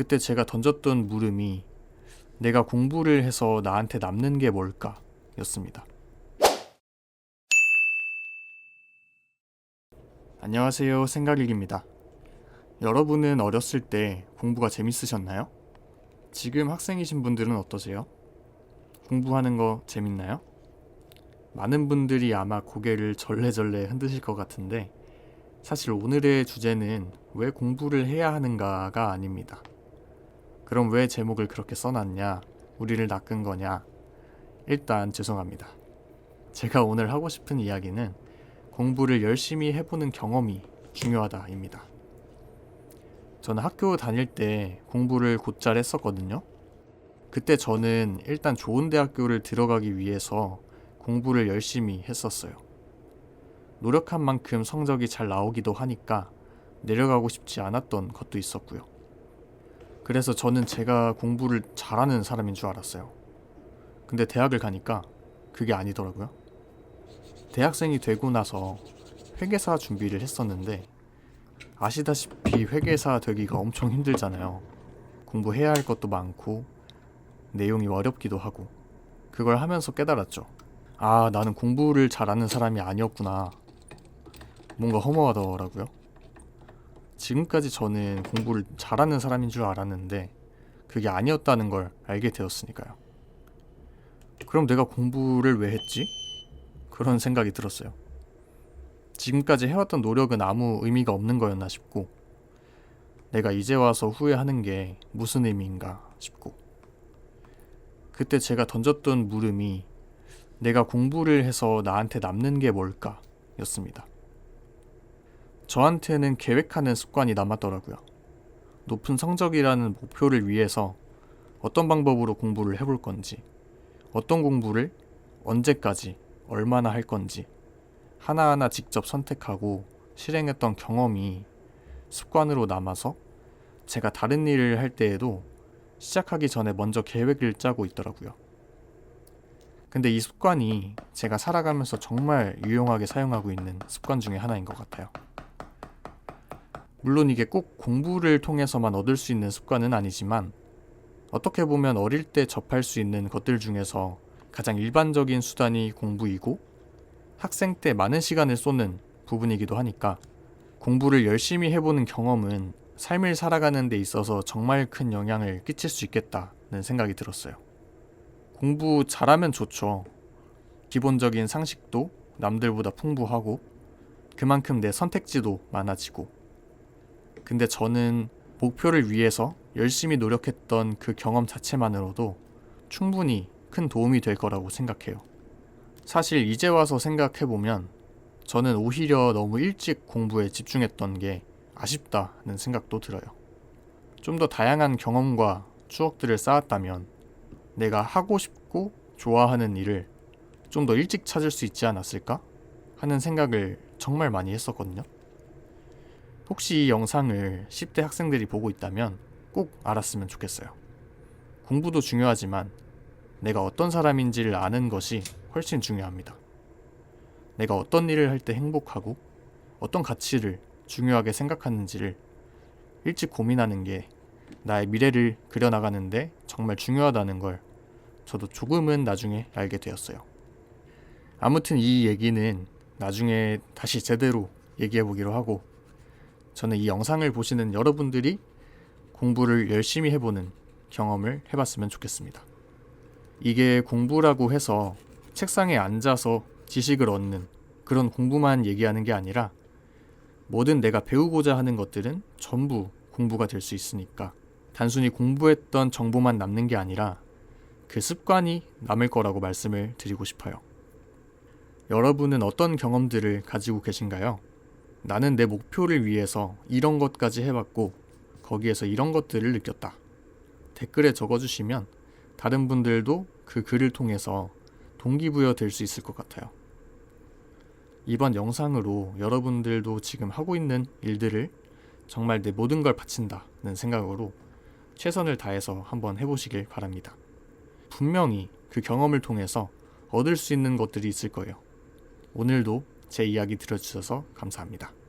그때 제가 던졌던 물음이 내가 공부를 해서 나한테 남는 게 뭘까? 였습니다. 안녕하세요. 생각일기입니다. 여러분은 어렸을 때 공부가 재밌으셨나요? 지금 학생이신 분들은 어떠세요? 공부하는 거 재밌나요? 많은 분들이 아마 고개를 절레절레 흔드실 것 같은데 사실 오늘의 주제는 왜 공부를 해야 하는가가 아닙니다. 그럼 왜 제목을 그렇게 써놨냐? 우리를 낚은 거냐? 일단 죄송합니다. 제가 오늘 하고 싶은 이야기는 공부를 열심히 해보는 경험이 중요하다입니다. 저는 학교 다닐 때 공부를 곧잘 했었거든요. 그때 저는 일단 좋은 대학교를 들어가기 위해서 공부를 열심히 했었어요. 노력한 만큼 성적이 잘 나오기도 하니까 내려가고 싶지 않았던 것도 있었고요. 그래서 저는 제가 공부를 잘하는 사람인 줄 알았어요. 근데 대학을 가니까 그게 아니더라고요. 대학생이 되고 나서 회계사 준비를 했었는데 아시다시피 회계사 되기가 엄청 힘들잖아요. 공부해야 할 것도 많고 내용이 어렵기도 하고 그걸 하면서 깨달았죠. 아, 나는 공부를 잘하는 사람이 아니었구나. 뭔가 허무하더라고요. 지금까지 저는 공부를 잘하는 사람인 줄 알았는데 그게 아니었다는 걸 알게 되었으니까요. 그럼 내가 공부를 왜 했지? 그런 생각이 들었어요. 지금까지 해왔던 노력은 아무 의미가 없는 거였나 싶고 내가 이제 와서 후회하는 게 무슨 의미인가 싶고 그때 제가 던졌던 물음이 내가 공부를 해서 나한테 남는 게 뭘까? 였습니다. 저한테는 계획하는 습관이 남았더라고요. 높은 성적이라는 목표를 위해서 어떤 방법으로 공부를 해볼 건지, 어떤 공부를 언제까지, 얼마나 할 건지, 하나하나 직접 선택하고 실행했던 경험이 습관으로 남아서 제가 다른 일을 할 때에도 시작하기 전에 먼저 계획을 짜고 있더라고요. 근데 이 습관이 제가 살아가면서 정말 유용하게 사용하고 있는 습관 중에 하나인 것 같아요. 물론 이게 꼭 공부를 통해서만 얻을 수 있는 습관은 아니지만 어떻게 보면 어릴 때 접할 수 있는 것들 중에서 가장 일반적인 수단이 공부이고 학생 때 많은 시간을 쏟는 부분이기도 하니까 공부를 열심히 해보는 경험은 삶을 살아가는 데 있어서 정말 큰 영향을 끼칠 수 있겠다는 생각이 들었어요. 공부 잘하면 좋죠. 기본적인 상식도 남들보다 풍부하고 그만큼 내 선택지도 많아지고 근데 저는 목표를 위해서 열심히 노력했던 그 경험 자체만으로도 충분히 큰 도움이 될 거라고 생각해요. 사실 이제 와서 생각해보면 저는 오히려 너무 일찍 공부에 집중했던 게 아쉽다는 생각도 들어요. 좀 더 다양한 경험과 추억들을 쌓았다면 내가 하고 싶고 좋아하는 일을 좀 더 일찍 찾을 수 있지 않았을까? 하는 생각을 정말 많이 했었거든요. 혹시 이 영상을 10대 학생들이 보고 있다면 꼭 알았으면 좋겠어요. 공부도 중요하지만 내가 어떤 사람인지를 아는 것이 훨씬 중요합니다. 내가 어떤 일을 할 때 행복하고 어떤 가치를 중요하게 생각하는지를 일찍 고민하는 게 나의 미래를 그려나가는데 정말 중요하다는 걸 저도 조금은 나중에 알게 되었어요. 아무튼 이 얘기는 나중에 다시 제대로 얘기해 보기로 하고 저는 이 영상을 보시는 여러분들이 공부를 열심히 해보는 경험을 해봤으면 좋겠습니다. 이게 공부라고 해서 책상에 앉아서 지식을 얻는 그런 공부만 얘기하는 게 아니라 뭐든 내가 배우고자 하는 것들은 전부 공부가 될 수 있으니까 단순히 공부했던 정보만 남는 게 아니라 그 습관이 남을 거라고 말씀을 드리고 싶어요. 여러분은 어떤 경험들을 가지고 계신가요? 나는 내 목표를 위해서 이런 것까지 해봤고 거기에서 이런 것들을 느꼈다. 댓글에 적어주시면 다른 분들도 그 글을 통해서 동기부여 될 수 있을 것 같아요. 이번 영상으로 여러분들도 지금 하고 있는 일들을 정말 내 모든 걸 바친다는 생각으로 최선을 다해서 한번 해보시길 바랍니다. 분명히 그 경험을 통해서 얻을 수 있는 것들이 있을 거예요. 오늘도 제 이야기 들어주셔서 감사합니다.